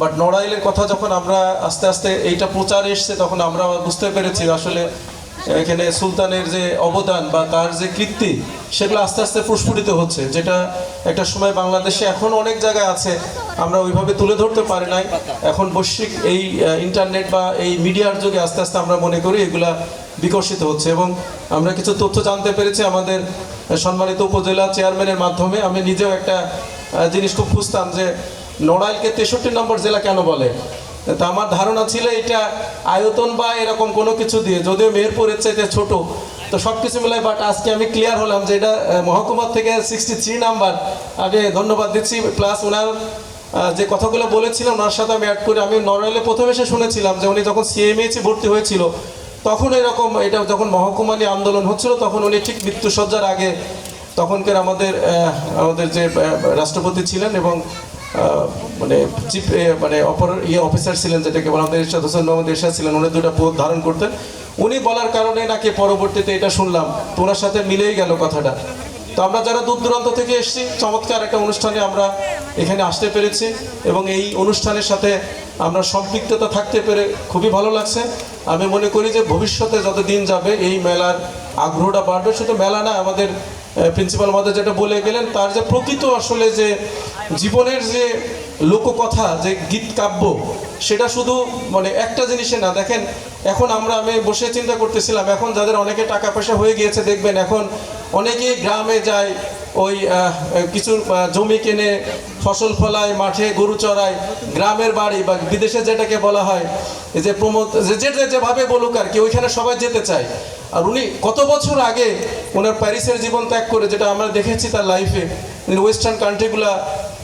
But নড়াইলের কথা যখন আমরা আস্তে আস্তে এইটা প্রচার এসছে, তখন আমরা বুঝতে পেরেছি আসলে এখানে সুলতানের যে অবদান বা তার যে কীর্তি, সেগুলো আস্তে আস্তে প্রস্ফুটিত হচ্ছে। যেটা একটা সময় বাংলাদেশে এখন অনেক জায়গায় আছে, আমরা ওইভাবে তুলে ধরতে পারি নাই। এখন বৈশ্বিক এই ইন্টারনেট বা এই মিডিয়ার যুগে আস্তে আস্তে আমরা মনে করি এগুলা বিকশিত হচ্ছে। এবং আমরা কিছু তথ্য জানতে পেরেছি আমাদের সম্মানিত উপজেলা চেয়ারম্যানের মাধ্যমে। আমি নিজেও একটা জিনিস খুব খুঁজতাম যে নড়াইলকে তেষট্টি নম্বর জেলা কেন বলে? তা আমার ধারণা ছিল এটা আয়তন বা এরকম কোনো কিছু দিয়ে, যদিও মেহেরপুরের চাইতে ছোট। তো সব কিছু মিলাই বাট আজকে আমি ক্লিয়ার হলাম যে এটা মহকুমার থেকে সিক্সটি থ্রি নাম্বার আগে ধন্যবাদ দিচ্ছি প্লাস ওনার যে কথাগুলো বলেছিলাম ওনার সাথে আমি অ্যাড করে আমি নড়াইলে প্রথম এসে শুনেছিলাম যে উনি যখন সিএমএইচে ভর্তি হয়েছিল, তখন এরকম এটা যখন মহকুমা নিয়ে আন্দোলন হচ্ছিল, তখন উনি ঠিক মৃত্যুসজ্জার আগে তখনকার আমাদের আমাদের যে রাষ্ট্রপতি ছিলেন এবং মানে চিফ মানে অপর ইয়ে অফিসার ছিলেন যেটাকে বলা আমাদের ইরশাদ হোসেন মোহাম্মদ ইরশাদ ছিলেন, উনি দুটা পদ ধারণ করতেন। উনি বলার কারণে নাকি পরবর্তীতে এটা শুনলাম তো ওনার সাথে মিলেই গেল কথাটা। তো আমরা যারা দূর দূরান্ত থেকে এসেছি, চমৎকার একটা অনুষ্ঠানে আমরা এখানে আসতে পেরেছি এবং এই অনুষ্ঠানের সাথে আমরা সম্পৃক্ততা থাকতে পেরে খুবই ভালো লাগছে। আমি মনে করি যে ভবিষ্যতে যত দিন যাবে এই মেলার আগ্রহটা বাড়বে, শুধু মেলা না, আমাদের প্রিন্সিপাল মাদার যেটা বলে গেলেন, তার যে প্রকৃত আসলে যে জীবনের যে লোককথা, যে গীত কাব্য, সেটা শুধু মানে একটা জিনিসে না। দেখেন, এখন আমরা, আমি বসে চিন্তা করতেছিলাম, এখন যাদের অনেকে টাকা পয়সা হয়ে গিয়েছে, দেখবেন এখন অনেকেই গ্রামে যায় ওই কিছু জমি কেনে, ফসল ফলায়, মাঠে গরু চড়ায়, গ্রামের বাড়ি বা বিদেশে যেটাকে বলা হয় যে প্রমোদ, যে যে যেভাবে বলুক আর কি, ওইখানে সবাই যেতে চায়। আর উনি কত বছর আগে ওনার প্যারিসের জীবন ত্যাগ করে, যেটা আমরা দেখেছি তার লাইফে ওয়েস্টার্ন কান্ট্রিগুলা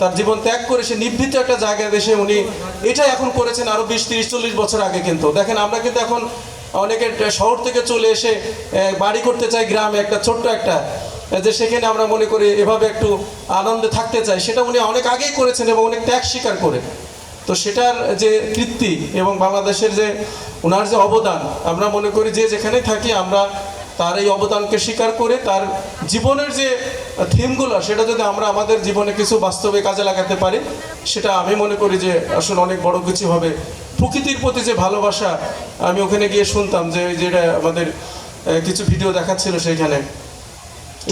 তার জীবন ত্যাগ করে, সে নিভৃত একটা জায়গায় দেশে উনি এটা এখন করেছেন আরও বিশ, তিরিশ, চল্লিশ বছর আগে কিন্তু। দেখেন, আমরা কিন্তু এখন অনেকে শহর থেকে চলে এসে বাড়ি করতে চাই গ্রামে, একটা ছোট্ট একটা। যে সেখানে আমরা মনে করি এভাবে একটু আনন্দে থাকতে চাই, সেটা উনি অনেক আগেই করেছেন এবং অনেক ত্যাগ স্বীকার করে তো সেটার যে কীর্তি এবং বাংলাদেশের যে ওনার যে অবদান, আমরা মনে করি যে যেখানে থাকি আমরা তার এই অবদানকে স্বীকার করে তার জীবনের যে থিমগুলো, সেটা যদি আমরা আমাদের জীবনে কিছু বাস্তবে কাজে লাগাতে পারি, সেটা আমি মনে করি যে আসলে অনেক বড় কিছু হবে। প্রকৃতির প্রতি যে ভালোবাসা, আমি ওখানে গিয়ে শুনতাম যে যেটা আমাদের কিছু ভিডিও দেখাচ্ছিল সেইখানে।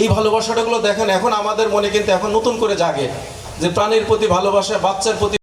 এই ভালোবাসাটাগুলো দেখেন, এখন আমাদের মনে কিন্তু এখন নতুন করে জাগে যে প্রাণীর প্রতি ভালোবাসা, বাচ্চার প্রতি